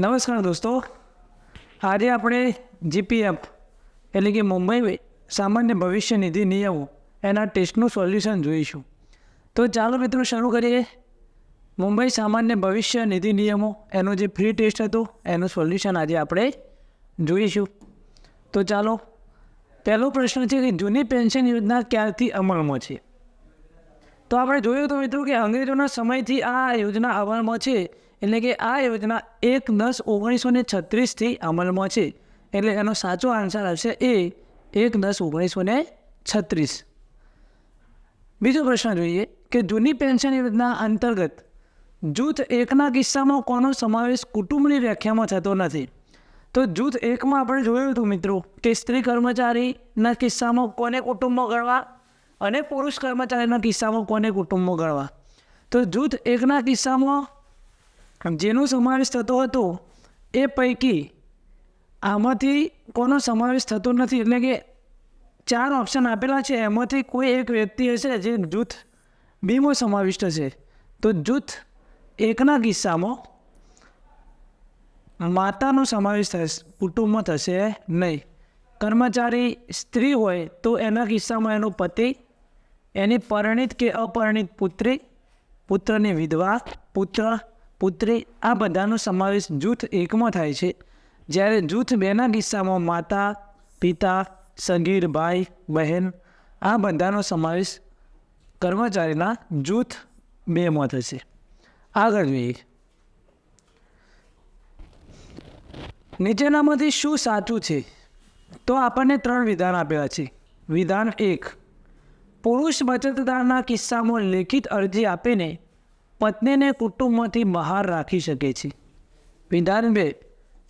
નમસ્કાર દોસ્તો. આજે આપણે જીપીએફ એટલે કે મુંબઈ સામાન્ય ભવિષ્ય નિધિ નિયમો એના ટેસ્ટનું સોલ્યુશન જોઈશું. તો ચાલો મિત્રો શરૂ કરીએ. મુંબઈ સામાન્ય ભવિષ્ય નિધિ નિયમો એનો જે ફ્રી ટેસ્ટ હતો એનું સોલ્યુશન આજે આપણે જોઈશું. તો ચાલો, પહેલો પ્રશ્ન છે કે જૂની પેન્શન યોજના ક્યારથી અમલમાં છે? તો આપણે જોયું તો મિત્રો કે અંગ્રેજોના સમયથી આ યોજના અમલમાં છે. એટલે કે આ યોજના એક દસ ઓગણીસો ને છત્રીસથી અમલમાં છે. એટલે એનો સાચો આન્સર આવશે એ એક દસ ઓગણીસો ને છત્રીસ. બીજો પ્રશ્ન જોઈએ કે જૂની પેન્શન યોજના અંતર્ગત જૂથ એકના કિસ્સામાં કોનો સમાવેશ કુટુંબની વ્યાખ્યામાં થતો નથી? તો જૂથ એકમાં આપણે જોયું હતું મિત્રો કે સ્ત્રી કર્મચારીના કિસ્સામાં કોને કુટુંબમાં ગણવા અને પુરુષ કર્મચારીના કિસ્સામાં કોને કુટુંબમાં ગણવા? તો જૂથ એકના કિસ્સામાં જેનો સમાવેશ થતો હતો એ પૈકી આમાંથી કોનો સમાવેશ થતો નથી, એટલે કે ચાર ઓપ્શન આપેલા છે. એમાંથી કોઈ એક વ્યક્તિ હશે જે જૂથ બીમો સમાવિષ્ટ હશે તો જૂથ એકના કિસ્સામાં માતાનો સમાવેશ થશે, કુટુંબમાં થશે નહીં. કર્મચારી સ્ત્રી હોય તો એના કિસ્સામાં એનો પતિ, એની પરિણિત કે અપરિણિત પુત્રી, પુત્રની વિધવા, પુત્ર પુત્રી આ બધાનો સમાવેશ જૂથ એકમાં થાય છે. જ્યારે જૂથ બેના કિસ્સામાં માતા, પિતા, સગીર, ભાઈ, બહેન આ બધાનો સમાવેશ કર્મચારીના જૂથ બેમાં થશે. આગળ જોઈએ. નીચેનામાંથી શું સાચું છે? તો આપણને ત્રણ વિધાન આપેલા છે. વિધાન એક, પુરુષ બચતદારના કિસ્સામાં લેખિત અરજી આપીને પત્નીને કુટુંબમાંથી બહાર રાખી શકે છે. વિધાન બે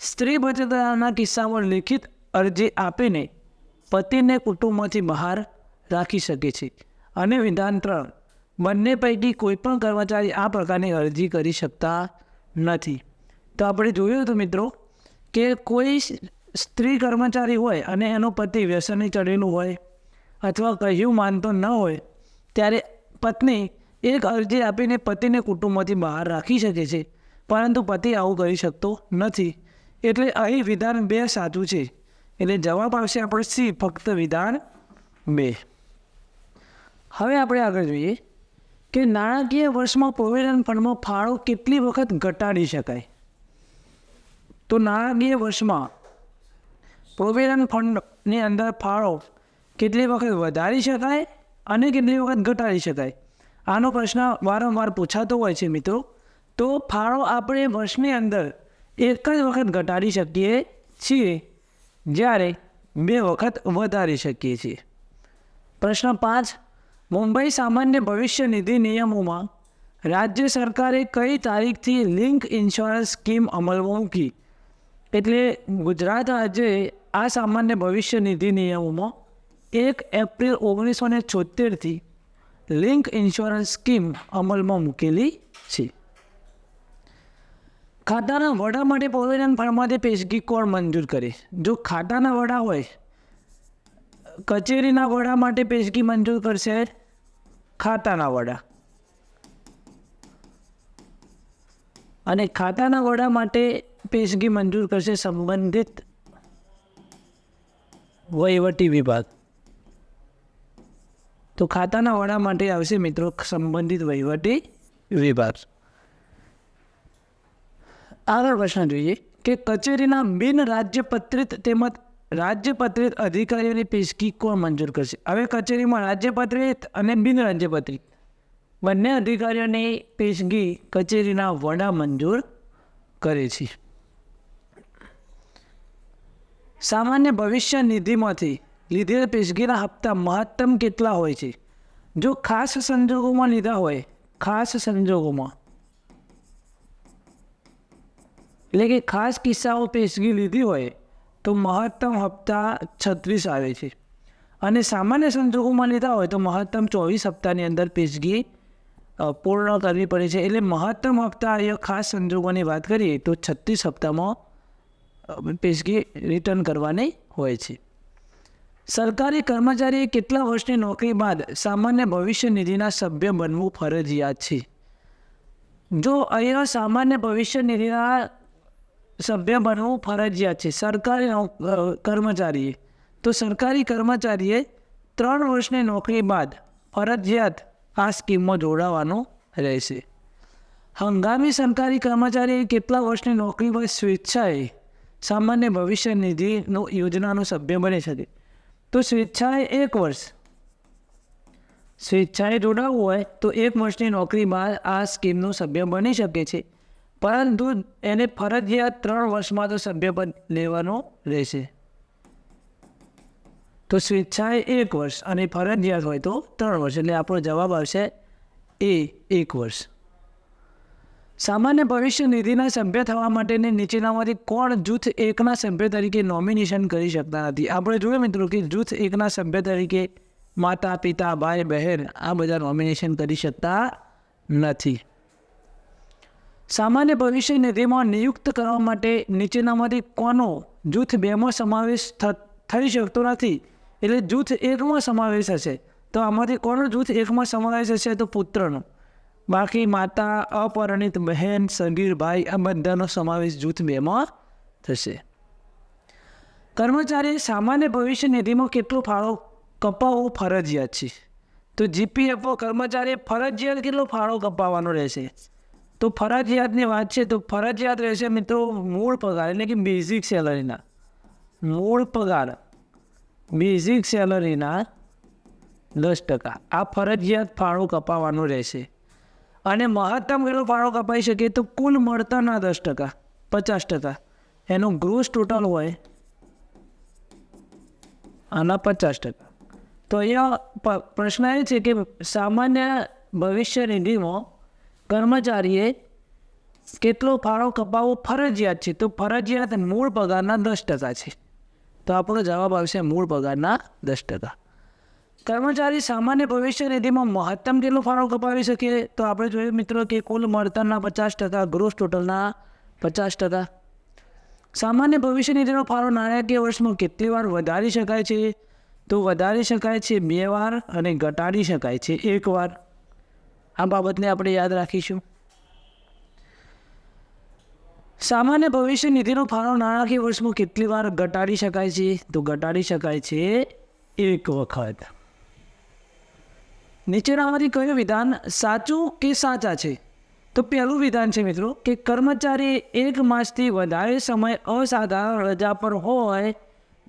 સ્ત્રી બચતદારના કિસ્સામાં લેખિત અરજી આપીને પતિને કુટુંબમાંથી બહાર રાખી શકે છે અને વિધાન ત્રણ, બંને પૈકી કોઈપણ કર્મચારી આ પ્રકારની અરજી કરી શકતા નથી. તો આપણે જોયું હતું મિત્રો કે કોઈ સ્ત્રી કર્મચારી હોય અને એનો પતિ વ્યસની ચડેલું હોય અથવા કહ્યું માનતો ન હોય, ત્યારે પત્ની એક અરજી આપીને પતિને કુટુંબમાંથી બહાર રાખી શકે છે, પરંતુ પતિ આવું કરી શકતો નથી. એટલે અહીં વિધાન બે સાચું છે. એટલે જવાબ આવશે આપણે સી, ફક્ત વિધાન બે. હવે આપણે આગળ જોઈએ કે નાણાકીય વર્ષમાં પ્રોવિડન્ટ ફંડમાં ફાળો કેટલી વખત ઘટાડી શકાય? તો નાણાકીય વર્ષમાં પ્રોવિડન્ટ ફંડની અંદર ફાળો કેટલી વખત વધારી શકાય અને કેટલી વખત ઘટાડી શકાય? આનો પ્રશ્ન વારંવાર પૂછાતો હોય છે મિત્રો. તો ફાળો આપણે વર્ષની અંદર એક જ વખત ઘટાડી શકીએ છીએ, જ્યારે બે વખત વધારી શકીએ છીએ. પ્રશ્ન પાંચ. મુંબઈ સામાન્ય ભવિષ્ય નિધિ નિયમોમાં રાજ્ય સરકારે કઈ તારીખથી લિંક ઇન્સ્યોરન્સ સ્કીમ અમલમાં મૂકી? એટલે ગુજરાત રાજ્યએ આ સામાન્ય ભવિષ્ય નિધિ નિયમોમાં એક એપ્રિલ ઓગણીસો ને છોતેરથી લિંક ઇન્સ્યોરન્સ સ્કીમ અમલમાં મૂકેલી છે. ખાતાના વડા માટે પ્રોવિડન્ટ ફંડમાંથી પેશગી કોણ મંજૂર કરે? જો ખાતાના વડા હોય, કચેરીના વડા માટે પેશગી મંજૂર કરશે ખાતાના વડા. અને ખાતાના વડા માટે પેશગી મંજૂર કરશે સંબંધિત વહીવટી વિભાગ. તો ખાતાના વડા માટે આવશે મિત્રો સંબંધિત વહીવટી વિભાગ. આગળ પ્રશ્ન જોઈએ કે કચેરીના બિન રાજ્યપત્રિત તેમજ રાજ્યપત્રિત અધિકારીઓની પેશગી કોણ મંજૂર કરશે? હવે કચેરીમાં રાજ્યપત્રિત અને બિન રાજ્યપત્રિત. બંને અધિકારીઓની પેશગી કચેરીના વડા મંજૂર કરે છે. સામાન્ય ભવિષ્ય નિધિમાંથી લીધેલ પેશગીના હપ્તા મહત્તમ કેટલા હોય છે? જો ખાસ સંજોગોમાં લીધા હોય, ખાસ સંજોગોમાં. એટલે કે ખાસ કિસ્સાઓ પેશગી લીધી હોય, તો મહત્તમ હપ્તા છત્રીસ આવે છે. અને સામાન્ય સંજોગોમાં લીધા હોય, તો મહત્તમ ચોવીસ હપ્તાની અંદર પેશગી પૂર્ણ કરવી પડે છે. એટલે મહત્તમ હપ્તા ખાસ સંજોગોની વાત કરીએ, તો છત્રીસ હપ્તામાં પેશગી રિટર્ન કરવાની હોય છે. સરકારી કર્મચારીએ કેટલા વર્ષની નોકરી બાદ સામાન્ય ભવિષ્ય નિધિના સભ્ય બનવું ફરજિયાત છે? જો અહીંયા સામાન્ય ભવિષ્ય નિધિના સભ્ય બનવું ફરજિયાત છે, સરકારી કર્મચારીએ, તો સરકારી કર્મચારીએ ત્રણ વર્ષની નોકરી બાદ ફરજિયાત આ સ્કીમમાં જોડાવાનું રહેશે. હંગામી સરકારી કર્મચારીએ કેટલા વર્ષની નોકરી બાદ સ્વેચ્છાએ સામાન્ય ભવિષ્ય નિધિનો યોજનાનો સભ્ય બની શકે? તો સ્વેચ્છાએ એક વર્ષ. સ્વેચ્છાએ જોડાવવું હોય તો એક વર્ષની નોકરી બાદ આ સ્કીમનો સભ્ય બની શકે છે. પરંતુ એને ફરજિયાત ત્રણ વર્ષમાં તો સભ્યપદ લેવાનો રહેશે. તો સ્વેચ્છાએ એક વર્ષ અને ફરજિયાત હોય તો ત્રણ વર્ષ. એટલે આપણો જવાબ આવશે એ એક વર્ષ. સામાન્ય ભવિષ્ય નિધિના સભ્ય થવા માટેની નીચેનામાંથી કોણ જૂથ એકના સભ્ય તરીકે નોમિનેશન કરી શકતા નથી? આપણે જોયું મિત્રો કે જૂથ એકના સભ્ય તરીકે માતા, પિતા, ભાઈ, બહેન આ બધા નોમિનેશન કરી શકતા નથી. સામાન્ય ભવિષ્ય નિધિમાં નિયુક્ત કરવા માટે નીચેનામાંથી કોનો જૂથ બેમાં સમાવેશ થઈ શકતો નથી? એટલે જૂથ એકમાં સમાવેશ હશે. તો આમાંથી કોનો જૂથ એકમાં સમાવેશ હશે? તો પુત્રનો. બાકી માતા, અપરિણિત બહેન સગીર ભાઈ આ બધાનો સમાવેશ જૂથ બેમાં થશે. કર્મચારી સામાન્ય ભવિષ્ય નિધિમાં કેટલો ફાળો કપાવવો ફરજિયાત છે? તો જીપીએફઓ કર્મચારીએ ફરજિયાત કેટલો ફાળો કપાવવાનો રહેશે? તો ફરજિયાતની વાત છે, તો ફરજિયાત રહેશે મિત્રો મૂળ પગાર, એટલે કે બેઝિક સેલરીના મૂળ પગાર બેઝિક સેલરીના દસ ટકા. આ ફરજિયાત ફાળો કપાવવાનો રહેશે. અને મહત્તમ કેટલો ફાળો કપાઈ શકે તો કુલ મળતાના દસ ટકા, પચાસ ટકા. એનો ગ્રોસ ટોટલ હોય આના પચાસ ટકા. તો અહીંયા પ્રશ્ન એ છે કે સામાન્ય ભવિષ્ય નિધિમાં કર્મચારીએ કેટલો ફાળો કપાવવો ફરજિયાત છે? તો ફરજિયાત મૂળ પગારના દસ ટકા છે. તો આપણો જવાબ આવશે મૂળ પગારના દસ ટકા. કર્મચારી સામાન્ય ભવિષ્ય નિધિમાં મહત્તમ કેટલો ફાળો કપાવી શકે તો આપણે જોયું મિત્રો કે કુલ મળતરના પચાસ ટકા ગ્રોસ ટોટલના પચાસ ટકા. સામાન્ય ભવિષ્ય નિધિનો ફાળો નાણાકીય વર્ષમાં કેટલી વાર વધારી શકાય છે? તો વધારી શકાય છે બે વાર અને ઘટાડી શકાય છે એક વાર. આ બાબતને આપણે યાદ રાખીશું. સામાન્ય ભવિષ્ય નિધિનો ફાળો નાણાકીય વર્ષમાં કેટલી વાર ઘટાડી શકાય છે? તો ઘટાડી શકાય છે એક વખત. નીચેનામાંથી કયું વિધાન સાચું કે સાચા છે? તો પહેલું વિધાન છે મિત્રો કે કર્મચારી એક માસથી વધારે સમય અસાધારણ રજા પર હોય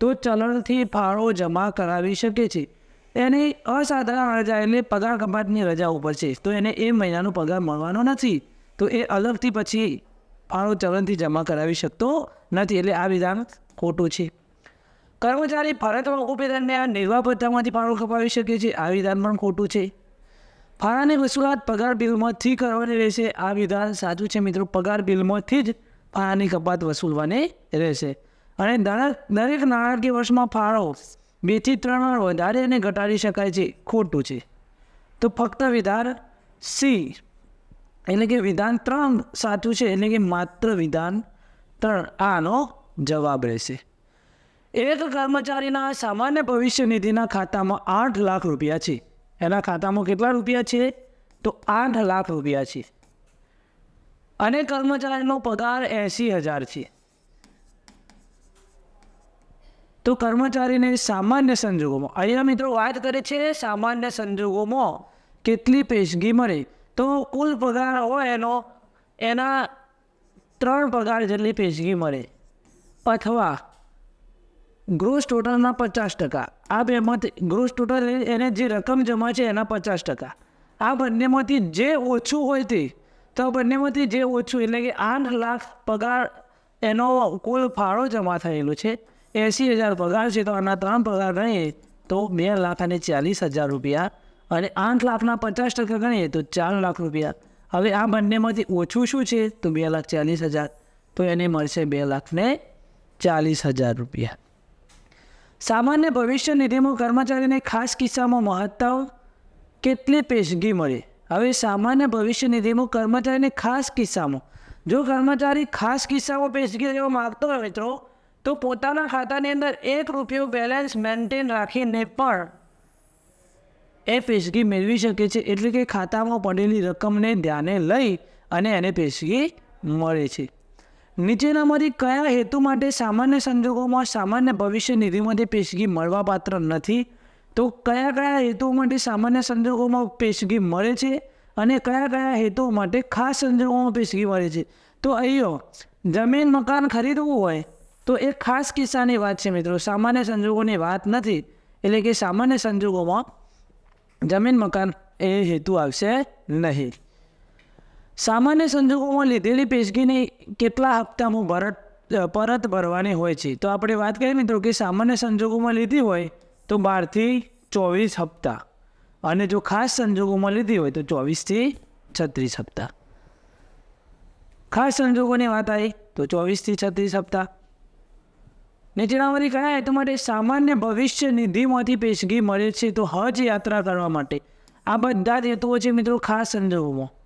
તો ચલણથી ફાળો જમા કરાવી શકે છે. એની અસાધારણ રજા એટલે પગાર કપાતની રજા ઉપર છે. તો એને એ મહિનાનો પગાર મળવાનો નથી. તો એ અલગથી પછી ફાળો ચલણથી જમા કરાવી શકતો નથી. એટલે આ વિધાન ખોટું છે. કર્મચારી ફરજમાં ઊભી દરમિયાન નિર્વાહ ભથ્થામાંથી ફાળો કપાવી શકે છે. આ વિધાન પણ ખોટું છે. ફાળાની વસૂલાત પગાર બિલમાંથી કરવાની રહેશે. આ વિધાન સાચું છે મિત્રો. પગાર બિલમાંથી જ ફાળાની કપાત વસૂલવાની રહેશે. અને દરેક નાણાકીય વર્ષમાં ફાળો બેથી ત્રણ વાર વધારે અને ઘટાડી શકાય છે. ખોટું છે. તો ફક્ત વિધાન સી, એટલે કે વિધાન ત્રણ સાચું છે, એટલે કે માત્ર વિધાન ત્રણ. આનો જવાબ રહેશે. એક કર્મચારીના સામાન્ય ભવિષ્ય નિધિના ખાતામાં આઠ લાખ રૂપિયા છે. એના ખાતામાં કેટલા રૂપિયા છે? તો આઠ લાખ રૂપિયા છે. અને કર્મચારીનો પગાર એંશી હજાર છે. તો કર્મચારીને સામાન્ય સંજોગોમાં, અહીંયા મિત્રો વાત કરે છે સામાન્ય સંજોગોમાં કેટલી પેશગી મળે? તો કુલ પગાર હોય એનો, એના ત્રણ પગાર જેટલી પેશગી મળે. અથવા ગ્રોસ ટોટલના પચાસ ટકા. આ બેમાંથી ગ્રોસ ટોટલ એને જે રકમ જમા છે એના પચાસ ટકા. આ બંનેમાંથી જે ઓછું હોય તે, તો બંનેમાંથી જે ઓછું, એટલે કે આઠ લાખ પગાર એનો કુલ ફાળો જમા થયેલો છે. એંસી હજાર પગાર છે, તો આના ત્રણ પગાર ગણીએ તો બે લાખ અને ચાલીસ હજાર રૂપિયા. અને આઠ લાખના પચાસ ટકા ગણીએ, તો ચાર લાખ રૂપિયા. હવે આ બંનેમાંથી ઓછું શું છે? તો બે લાખ ચાલીસ હજાર. તો એને મળશે બે લાખને ચાલીસ હજાર રૂપિયા. સામાન્ય ભવિષ્ય નિધિમાં કર્મચારીને ખાસ કિસ્સામાં મહત્તમ કેટલી પેશગી મળે? હવે સામાન્ય ભવિષ્ય નિધિમાં કર્મચારીને ખાસ કિસ્સામાં. જો કર્મચારી ખાસ કિસ્સામાં પેશગી લેવા માગતો હોય મિત્રો, તો પોતાના ખાતાની અંદર એક રૂપિયો બેલેન્સ મેન્ટેન રાખીને પણ એ પેશગી મેળવી શકે છે. એટલે કે ખાતામાં પડેલી રકમને ધ્યાને લઈ અને એને પેશગી મળે છે. નીચેનામાંથી કયા હેતુ માટે સામાન્ય સંજોગોમાં સામાન્ય ભવિષ્ય નિધિમાંથી પેશગી મળવાપાત્ર નથી? તો કયા કયા હેતુઓ માટે સામાન્ય સંજોગોમાં પેશગી મળે છે અને કયા કયા હેતુઓ માટે ખાસ સંજોગોમાં પેશગી મળે છે? તો અહીંયો, જમીન, મકાન ખરીદવું હોય, તો એ ખાસ કિસ્સાની વાત છે મિત્રો. સામાન્ય સંજોગોની વાત નથી, એટલે કે સામાન્ય સંજોગોમાં જમીન, મકાન એ હેતુ આવશે નહીં. સામાન્ય સંજોગોમાં લીધેલી પેશગીને કેટલા હપ્તામાં ભરત પરત ભરવાની હોય છે? તો આપણે વાત કરીએ મિત્રો કે સામાન્ય સંજોગોમાં લીધી હોય તો બારથી ચોવીસ હપ્તા. અને જો ખાસ સંજોગોમાં લીધી હોય તો ચોવીસથી છત્રીસ હપ્તા. ખાસ સંજોગોની વાત આવી તો ચોવીસથી છત્રીસ હપ્તા. નીચેનામાંથી કયા હેતુ માટે સામાન્ય ભવિષ્ય નિધિમાંથી પેશગી મળે છે તો હજ યાત્રા કરવા માટે. આ બધા જ હેતુઓ છે મિત્રો ખાસ સંજોગોમાં.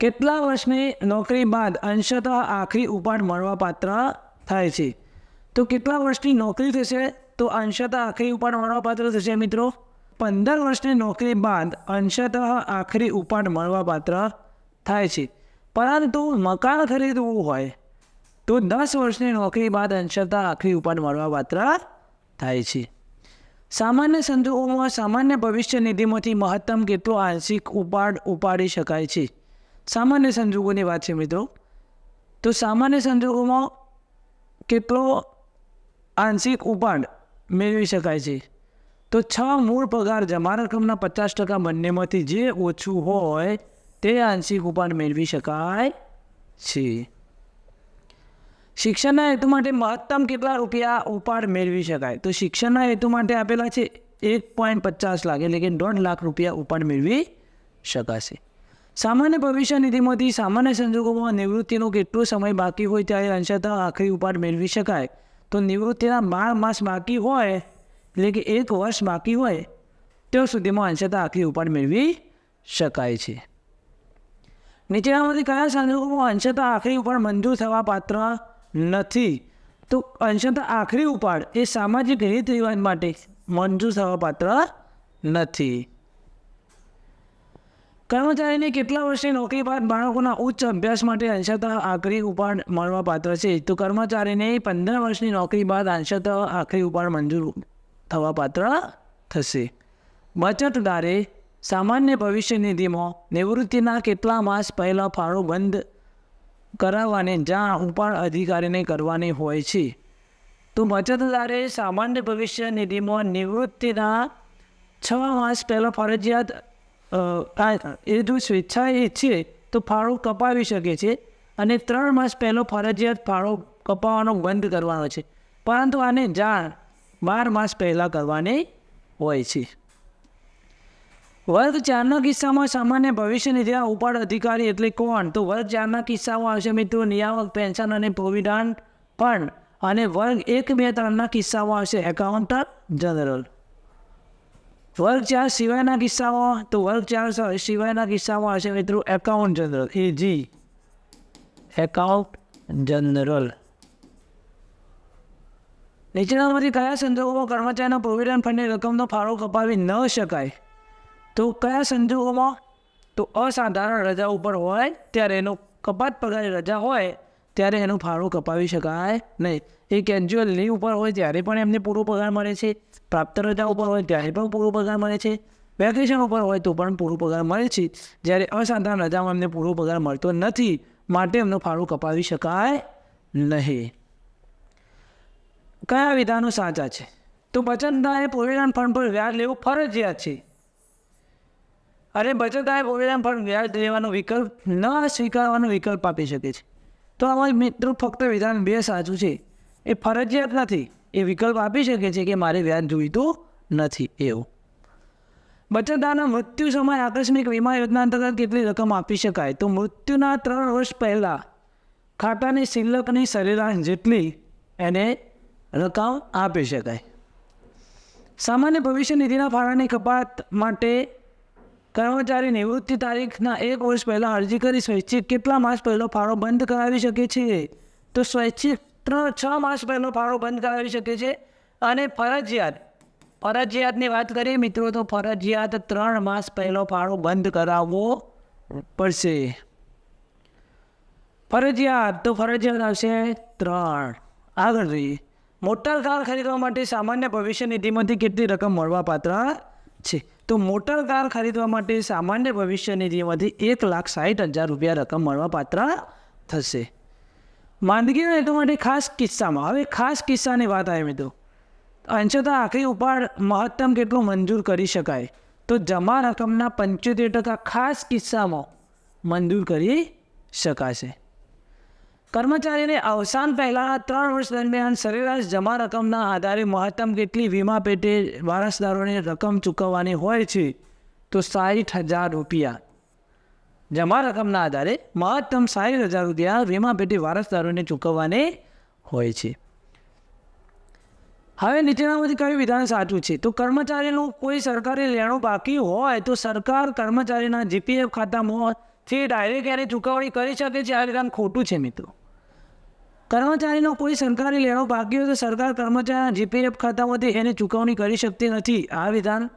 કેટલા વર્ષની નોકરી બાદ અંશતઃ આખરી ઉપાડ મળવાપાત્ર થાય છે? તો કેટલા વર્ષની નોકરી થશે? તો અંશતઃ આખરી ઉપાડ મળવાપાત્ર થશે મિત્રો. પંદર વર્ષની નોકરી બાદ અંશતઃ આખરી ઉપાડ મળવાપાત્ર થાય છે. પરંતુ મકાન ખરીદવું હોય, તો દસ વર્ષની નોકરી બાદ અંશતઃ આખરી ઉપાડ મળવા પાત્ર થાય છે. સામાન્ય સંજોગોમાં સામાન્ય ભવિષ્ય નિધિમાંથી મહત્તમ કેટલો આંશિક ઉપાડ ઉપાડી શકાય છે? સામાન્ય સંજોગોની વાત છે મિત્રો. તો સામાન્ય સંજોગોમાં કેટલો આંશિક ઉપાડ મેળવી શકાય છે? તો છ મૂળ પગાર જમા રકમના પચાસ ટકા બંનેમાંથી જે ઓછું હોય તે આંશિક ઉપાડ મેળવી શકાય છે. શિક્ષણના હેતુ માટે મહત્તમ કેટલા રૂપિયા ઉપાડ મેળવી શકાય? તો શિક્ષણના હેતુ માટે આપેલા છે એક પોઈન્ટ પચાસ લાખ, એટલે કે દોઢ લાખ રૂપિયા ઉપાડ મેળવી શકાશે. સામાન્ય ભવિષ્ય નિધિમાંથી સામાન્ય સંજોગોમાં નિવૃત્તિનો કેટલો સમય બાકી હોય ત્યારે અંશતઃ આખરી ઉપાડ મેળવી શકાય. તો નિવૃત્તિના બાર માસ બાકી હોય, એટલે કે એક વર્ષ બાકી હોય, ત્યાં સુધીમાં અંશતઃ આખરી ઉપાડ મેળવી શકાય છે. નીચેનામાંથી કયા સંજોગોમાં અંશતઃ આખરી ઉપાડ મંજૂર થવા પાત્ર નથી? તો અંશતઃ આખરી ઉપાડ એ સામાજિક રીત રિવાજ માટે મંજૂર થવા પાત્ર નથી. કર્મચારીને કેટલા વર્ષની નોકરી બાદ બાળકોના ઉચ્ચ અભ્યાસ માટે અંશતઃ આખરી ઉપાડ મળવા પાત્ર છે, તો કર્મચારીને પંદર વર્ષની નોકરી બાદ અંશતઃ આખરી ઉપાડ મંજૂર થવા પાત્ર થશે. બચતદારે સામાન્ય ભવિષ્ય નિધિમાં નિવૃત્તિના કેટલા માસ પહેલાં ફાળો બંધ કરાવવાની જ્યાં ઉપાડ અધિકારીને કરવાની હોય છે. તો બચતદારે સામાન્ય ભવિષ્ય નિધિમાં નિવૃત્તિના છ માસ પહેલાં ફરજિયાત એ જો એ છે, તો ફાળો કપાવી શકે છે. અને ત્રણ માસ પહેલો ફરજિયાત ફાળો કપાવવાનો બંધ કરવાનો છે. પરંતુ આને જાણ બાર માસ પહેલાં કરવાની હોય છે. વર્ગ ચારના કિસ્સામાં સામાન્ય ભવિષ્ય નિધિના ઉપાડ અધિકારી એટલે કોણ? તો વર્ગ ચારના કિસ્સામાં આવશે મિત્રો નિયામક, પેન્શન અને પ્રોવિડન્ટ ફંડ. અને વર્ગ એક બે ત્રણના કિસ્સામાં આવશે એકાઉન્ટર જનરલ. વર્ગ ચાર સિવાયના કિસ્સામાં તો વર્ગ ચાર સિવાયના કિસ્સામાં હશે મિત્રો account general A G account general નીચેનામાંથી કયા સંજોગોમાં કર્મચારીના પ્રોવિડન્ટ ફંડની રકમનો ફાળો કપાવી ન શકાય તો કયા સંજોગોમાં તો અસાધારણ રજા ઉપર હોય ત્યારે એનો કપાત પગારની રજા હોય ત્યારે એનો ફાળો કપાવી શકાય નહીં. એ કેન્જ્યુઅલ લીવ ઉપર હોય ત્યારે પણ એમને પૂરો પગાર મળે છે. પ્રાપ્ત રજા ઉપર હોય ત્યારે પણ પૂરો પગાર મળે છે. વેકેશન ઉપર હોય તો પણ પૂરો પગાર મળે છે. જ્યારે અસાધારણ રજામાં એમને પૂરો પગાર મળતો નથી, માટે એમનો ફાળો કપાવી શકાય નહીં. કયા વિધાનો સાચા છે? તો બચતદારે પ્રોવિડન્ટ ફંડ પર વ્યાજ લેવું ફરજિયાત છે. અરે બચતદારે પ્રોવિડન્ટ ફંડ વ્યાજ લેવાનો વિકલ્પ ન સ્વીકારવાનો વિકલ્પ આપી શકે છે. તો આમાં મિત્રો ફક્ત વિધાન બે સાચું છે. એ ફરજિયાત નથી. એ વિકલ્પ આપી શકે છે કે મારે વ્યાજ જોઈતું નથી એવું. બચતદારના મૃત્યુ સમયે આકસ્મિક વીમા યોજના અંતર્ગત કેટલી રકમ આપી શકાય? તો મૃત્યુના ત્રણ વર્ષ પહેલાં ખાતાની શિલ્લકની સરેરાશ જેટલી એને રકમ આપી શકાય. સામાન્ય ભવિષ્ય નિધિના ફાળાની કપાત માટે કર્મચારી નિવૃત્તિ તારીખના એક વર્ષ પહેલાં અરજી કરી સ્વૈચ્છિક કેટલા માસ પહેલો ફાળો બંધ કરાવી શકે છે? તો સ્વૈચ્છિક ત્રણ છ માસ પહેલો ફાળો બંધ કરાવી શકે છે અને ફરજિયાત, ફરજિયાતની વાત કરીએ મિત્રો, તો ફરજિયાત ત્રણ માસ પહેલો ફાળો બંધ કરાવવો પડશે. ફરજિયાત, તો ફરજિયાત આવશે ત્રણ. આગળ જોઈએ. મોટર કાર ખરીદવા માટે સામાન્ય ભવિષ્ય નિધિમાંથી કેટલી રકમ મળવાપાત્ર છે. તો મોટર કાર ખરીદવા માટે સામાન્ય ભવિષ્ય નિધિમાંથી એક લાખ સાઠ હજાર રૂપિયા રકમ મળવાપાત્ર થશે. માંદગીના હેતુ માટે ખાસ કિસ્સામાં, હવે ખાસ કિસ્સાની વાત આવી મિત્રો. અંશતઃ આખરી ઉપાડ મહત્તમ કેટલું મંજૂર કરી શકાય? તો જમા રકમના પંચોતેર ટકા ખાસ કિસ્સામાં મંજૂર કરી શકાશે. કર્મચારીને અવસાન પહેલાંના ત્રણ વર્ષ દરમિયાન સરેરાશ જમા રકમના આધારે મહત્તમ કેટલી વીમા પેટે વારસદારોને રકમ ચૂકવવાની હોય છે, તો સાઠ હજાર રૂપિયા. જમા રકમના આધારે મહત્તમ સાઠ હજાર રૂપિયા વીમા પેટે વારસદારોને ચૂકવવાની હોય છે. હવે નીચેનામાંથી કયું વિધાન સાચું છે? તો કર્મચારીનું કોઈ સરકારી લેણું બાકી હોય તો સરકાર કર્મચારીના જીપીએફ ખાતામાંથી ડાયરેક્ટ એને ચૂકવણી કરી શકે છે, આ વિધાન ખોટું છે મિત્રો. કર્મચારીનો કોઈ સરકારી લેણું બાકી હોય તો સરકાર કર્મચારીના જીપીએફ ખાતામાંથી એને ચૂકવણી કરી શકતી નથી. આ વિધાન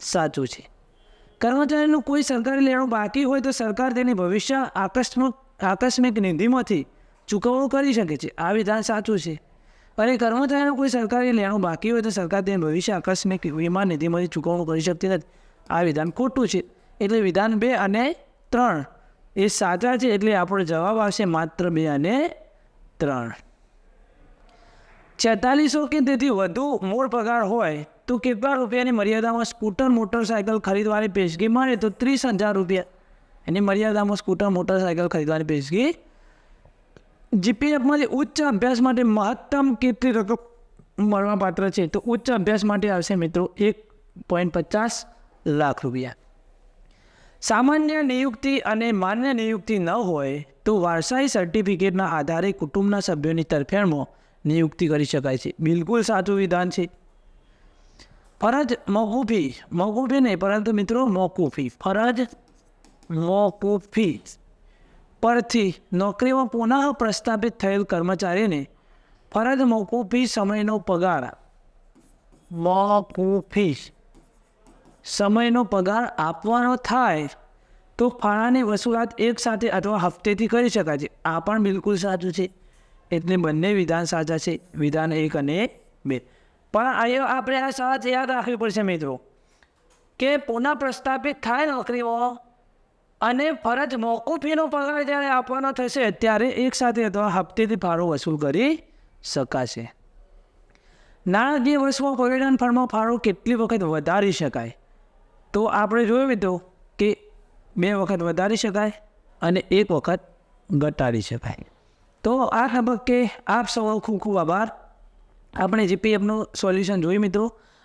સાચું છે. કર્મચારીનું કોઈ સરકારી લેણું બાકી હોય તો સરકાર તેની ભવિષ્ય આકસ્મિક આકસ્મિક નિધિમાંથી ચૂકવણું કરી શકે છે. આ વિધાન સાચું છે. અને કર્મચારીનું કોઈ સરકારી લેણું બાકી હોય તો સરકાર તેની ભવિષ્ય આકસ્મિક વીમા નિધિમાંથી ચૂકવણું કરી શકતી નથી. આ વિધાન ખોટું છે. એટલે વિધાન બે અને ત્રણ. એ સાચા છે એટલે આપણો જવાબ આવશે માત્ર બે અને ત્રણ. છેતાલીસો કે તેથી વધુ મૂળ પગાર હોય, તો કેટલા રૂપિયાની મર્યાદામાં સ્કૂટર, મોટરસાયકલ ખરીદવાની પેશગી મળે તો ત્રીસ હજાર રૂપિયા. એની મર્યાદામાં સ્કૂટર, મોટરસાયકલ ખરીદવાની પેશગી જીપીએફમાંથી ઉચ્ચ અભ્યાસ માટે મહત્તમ કેટલી રકમ મળવાપાત્ર છે? તો ઉચ્ચ અભ્યાસ માટે આવશે મિત્રો એક પોઈન્ટ પચાસ લાખ રૂપિયા. સામાન્ય નિયુક્તિ અને માન્ય નિયુક્તિ ન હોય તો વારસાઈ સર્ટિફિકેટના આધારે કુટુંબના સભ્યોની તરફેણમાં નિયુક્તિ કરી શકાય છે. બિલકુલ સાચું વિધાન છે. ફરજ મોકૂફી મોકૂફી નહીં, પરંતુ મિત્રો મોકૂફી, ફરજ મોકૂફી પરથી નોકરીમાં પુનઃ પ્રસ્થાપિત થયેલ કર્મચારીને ફરજ મોકૂફી સમયનો પગાર. મોકૂફી સમયનો પગાર આપવાનો થાય, તો ફાળાની વસૂલાત એક સાથે અથવા હપ્તેથી કરી શકાય છે. આ પણ બિલકુલ સાચું છે. એટલે બંને વિધાન સાચા છે. વિધાન એક અને બે. પણ અહીંયા આપણે આ સાત યાદ રાખવી પડશે મિત્રો, કે પુનઃ પ્રસ્થાપિત થાય નોકરીઓ અને ફરજ મોકૂફીનો પગાર જ્યારે આપવાનો થશે, ત્યારે એક સાથે અથવા હપ્તેથી ફાળો વસૂલ કરી શકાશે. નાણાકીય વર્ષમાં પ્રોવિડન્ટ ફંડમાં ફાળો કેટલી વખત વધારી શકાય? તો આપણે જોયું મિત્રો કે બે વખત વધારી શકાય અને એક વખત ઘટાડી શકાય. તો આ તબક્કે આપ સૌનો ખૂબ ખૂબ આભાર. આપણે જીપીએફનું સોલ્યુશન જોયું મિત્રો,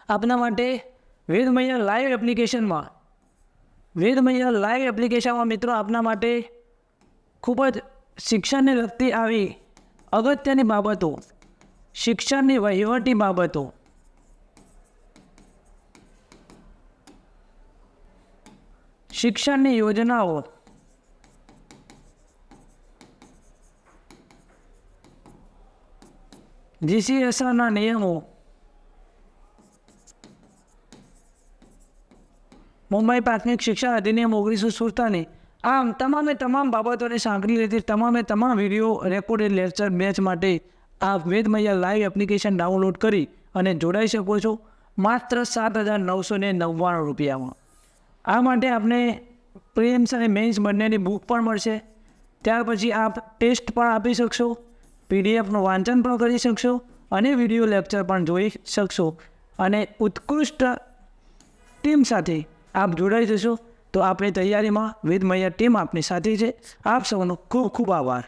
આપના માટે વેદમૈયા લાઈવ એપ્લિકેશનમાં વેદમૈયા લાઈવ એપ્લિકેશનમાં મિત્રો આપના માટે ખૂબ જ શિક્ષણને લગતી આવી અગત્યની બાબતો, શિક્ષણની વહીવટી બાબતો શિક્ષણની યોજનાઓ. જીસીએસઆરના નિયમો. મુંબઈ પ્રાથમિક શિક્ષણ અધિનિયમ ઓગણીસો સુડતાલીસ આમ તમામે તમામ બાબતોને સાંકળી લીધી તમામે તમામ વીડિયો રેકોર્ડેડ લેક્ચર બેચ માટે આપ વેદમૈયા લાઈવ એપ્લિકેશન ડાઉનલોડ કરી અને જોડાઈ શકો છો માત્ર સાત હજાર નવસો ને નવ્વાણું રૂપિયામાં. આ માટે આપને પ્રિલિમ્સ અને મેન્સ બંનેની બુક પણ મળશે. ત્યાર પછી આપ ટેસ્ટ પણ આપી શકશો, પીડીએફનું વાંચન પણ કરી શકશો અને વીડિયો લેક્ચર પણ જોઈ શકશો. અને ઉત્કૃષ્ટ ટીમ સાથે આપ જોડાઈ જશો. તો આપણી તૈયારીમાં વેદમૈયા ટીમ આપની સાથે છે. આપ સૌનો ખૂબ ખૂબ આભાર.